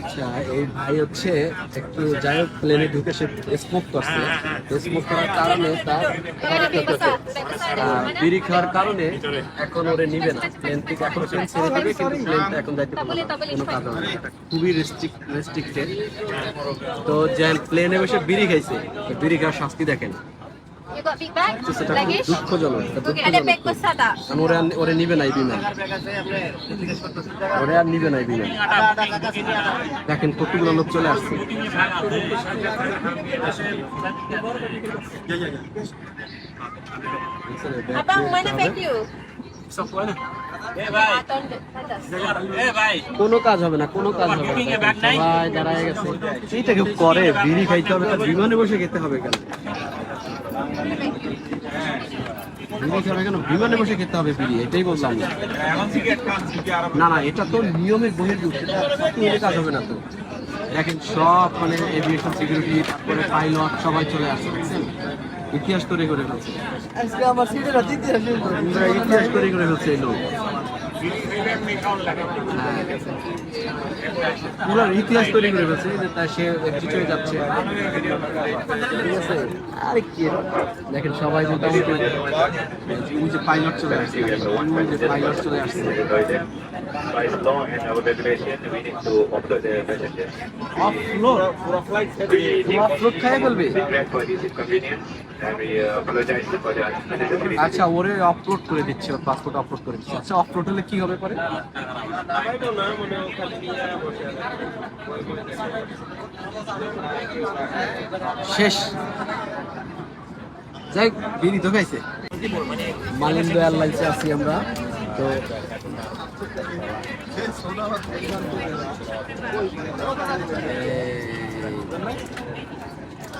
আচ্ছা এই ভাই হচ্ছে একটু যাই হোক প্লেনে ঢুকে সে স্মোক করছে। স্মোক করার কারণে তার বিড়ি খাওয়ার কারণে এখন ওরে নিবে না। প্লেন থেকে এখন প্লেন ছেড়ে দিবে, কিন্তু প্লেনটা এখন যাইতে পারবে কোনো কাজ হবে খুবই রেস্ট্রিক্টেড তো যে প্লেনে বসে বিড়ি খাইছে। বিড়ি খাওয়ার শাস্তি দেখেন। You got big bag? Luggage? দুঃখজনক এটা? কারণ ওরে আর- ওরে নিবে না এই বিমান ওরে আর নিবে না এই বিমান দেখেন কতগুলো লোক চলে আসছে Abang, mana bag you? ভাই Atas, atas. কোনো কাজ হবে না কোনো কাজ হবে না নাই? দাঁড়ায় গেছে এইটা কেউ করে বিড়ি খাইতে হবে তো বিমানে বসে খেতে হবে কেন বিড়ি খাবে কেন বিমানে বসে খেতে হবে বিড়ি এটাই বললাম না। না না এটা তো নিয়মের বহির্ভূত এটা কাজ হবে না তো। দেখেন সব মানে এভিয়েশন সিকিউরিটি তারপরে পাইলট সবাই চলে আসছে ইতিহাস তৈরি করে ফেলছে। ইতিহাস তৈরি করে ফেলছে এই লোক। পুরো ইতিহাস তৈরি করে ফেলছে যে তাই সে এক্সিট হয়ে যাচ্ছে। ঠিক আছে আরে কি দেখেন সবাই মোটামুটি ওই যে পাইলট চলে আসছে, ওই যে পাইলট চলে আসছে। আচ্ছা ওরে অপলোড করে দিচ্ছে পাসপোর্ট আপলোড করে দিচ্ছে। আচ্ছা অপলোড হলে কি হবে পরে? শেষ। যাই বিড়ি তো খাইছে মালিন্দ এয়ারলাইন্সে আছি আমরা। তো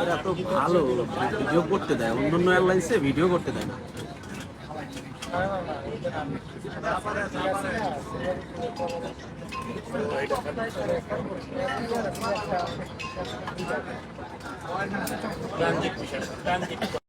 এরা ভালো ভিডিও করতে দেয়। অন্যান্য এয়ারলাইন্সে ভিডিও করতে দেয় না।